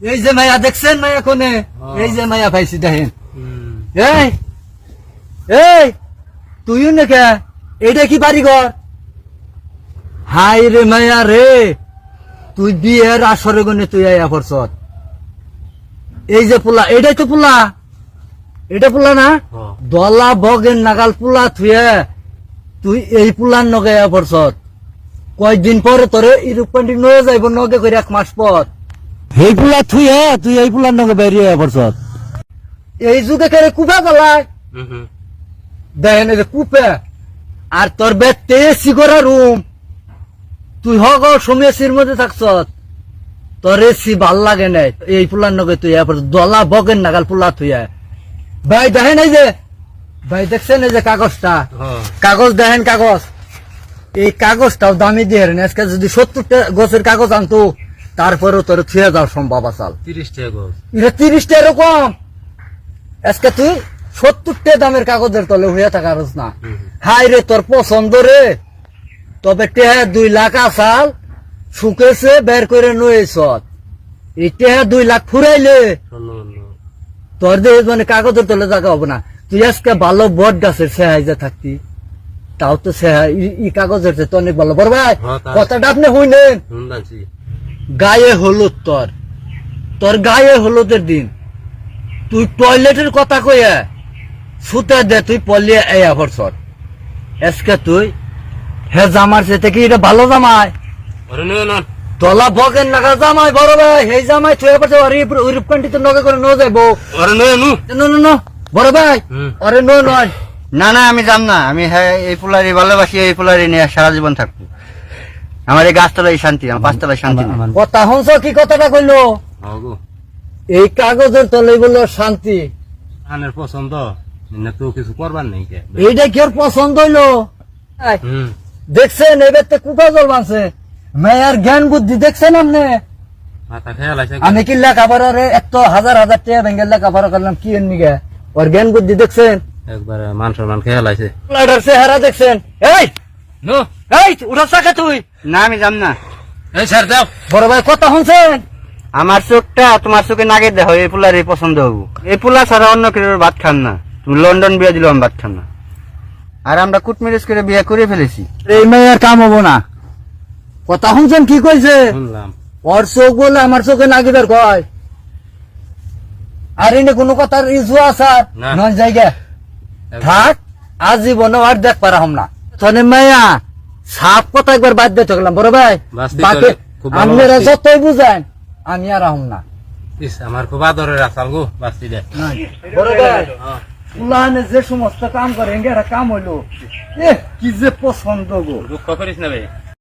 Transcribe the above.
এই যে মায়া দেখছেন মায়া কোনে? হ্যাঁ। এই যে মায়া পাইছি দেখেন। এই এই তুইও নাকি? এইটা কি বাড়ি ঘর হাই রে মায়া রে তুই বিয়ের আসরে গনে তুই আয়া পড়ছত এই যে পোলা এইটাই তো পোলা। এটা পোলা না? হ্যাঁ। দলা বগের নাগাল পোলা থুয়ে তুই এই পোলার নগে আয়া পড়ছত কয়েকদিন পরে তোরে ইরূপ নয়ে যাইব নগে করে এক মাস পর। এই পোলা থুয়ে তুই এই পোলার নগে বেরিয়ে আয়া পড়ছত এই যুগে কেড়ে কুপা গলায়। দেখেন এই যে কুপে। আর তোর বেতে সিগরা রুম। তুই হগ সমেসির মধ্যে থাকছ। তোর এসি ভালো লাগে নাই। এই পুলার নগে তুই দলা বগেন নাগাল পুলা তুই ভাই দেখেন এই যে ভাই দেখছেন এই যে কাগজটা? হ্যাঁ। কাগজ দেখেন কাগজ। এই কাগজটাও দামি দিয়ে আজকে যদি সত্তরটা গছের কাগজ আনতো তারপরেও তোর ছুঁয়ে যাওয়ার সম্ভব আসাল। এটা তিরিশটা এরকম? আজকে তুই সত্তরটা দামের কাগজের তলে হইয়া থাকার না। হাই রে তোর পছন্দ রে। তবে টেহা দুই লাখ আসাল শুকেছে বের করে নয়েছ এই টেহা দুই লাখ ফুরাইলে তোর দিয়ে মানে কাগজের তলে জায়গা হবে না। তুই আজকে ভালো বট গাছের সেহাইজে থাকতি তাও তো সেহাই ই- কাগজের তো অনেক ভালো। বড় ভাই হ্যাঁ, কথাটা আপনি হইলেন। গায়ে হলুদ তোর। তোর গায়ে হলুদের দিন। তুই টয়লেটের কথা কইয়া সুতে দে তুই পলিয়ে এয়া ভরসর এসকে তুই হে জামার সে থেকে এটা ভালো জামাই। তলা বগেন লাগা জামাই বড় ভাই সেই জামাই তুই এবার ওই রূপকান্তি নগে করে ন যাইব। নিও নু। ন। ন ন বড় ভাই। আরে ন নয়। না না আমি যাম না। আমি হ্যাঁ এই ফুলারি ভালোবাসি এই ফুলারি নিয়ে সারা জীবন থাকব। আমার এই গাছতলায় শান্তি আমার পাঁচতলায় শান্তি কথা হংস কি কথাটা কইলো? এই কাগজের তলে বলল শান্তি। আনের পছন্দ? না তো কিছু করবার নেই এইটা কি ওর পছন্দ হইল? দেখছেন এবার তো কুপা জল বানছে। মেয়ার জ্ঞান বুদ্ধি দেখছেন আপনি? আমি কি লেখাপড়া রে এত হাজার হাজার টাকা ব্যাংকের লেখাপড়া করলাম কি এর নিগে ওর জ্ঞান বুদ্ধি দেখছেন? একবারে মান সম্মান খেয়াল আছে চেহারা দেখছেন? এই এই উঠা তুই? না আমি যাম না। এই স্যার দাও বড় ভাই কথা শুনছেন? আমার চোখটা তোমার চোখে নাগে দেখো এই ফুলারি পছন্দ হব। এই ফুলা ছাড়া অন্য কেউ ভাত খান না। তুমি লন্ডন বিয়ে আমি ভাত খান না। আর আমরা কুটমেরেজ করে বিয়ে করে ফেলেছি। এই মেয়ের কাম হব না। কথা শুনছেন কি কইছে? শুনলাম। ওর চোখ বলে আমার চোখে নাগিদার কয়। আর এনে কোনো কথার ইজু আসার না। নয় জায়গা থাক আজীবন আর দেখ পারা হম না। তনে মায়া সাপ কথা একবার বাদ দিয়ে থাকলাম বড় ভাই। আপনারা যতই বুঝেন আমি আর আহম না। আমার খুব আদরের আসাল গো বাঁচতি দেয় বড় ভাই উলানে যে সমস্ত কাম করে কাম হইল। কি যে পছন্দ গো। দুঃখ করিস না ভাই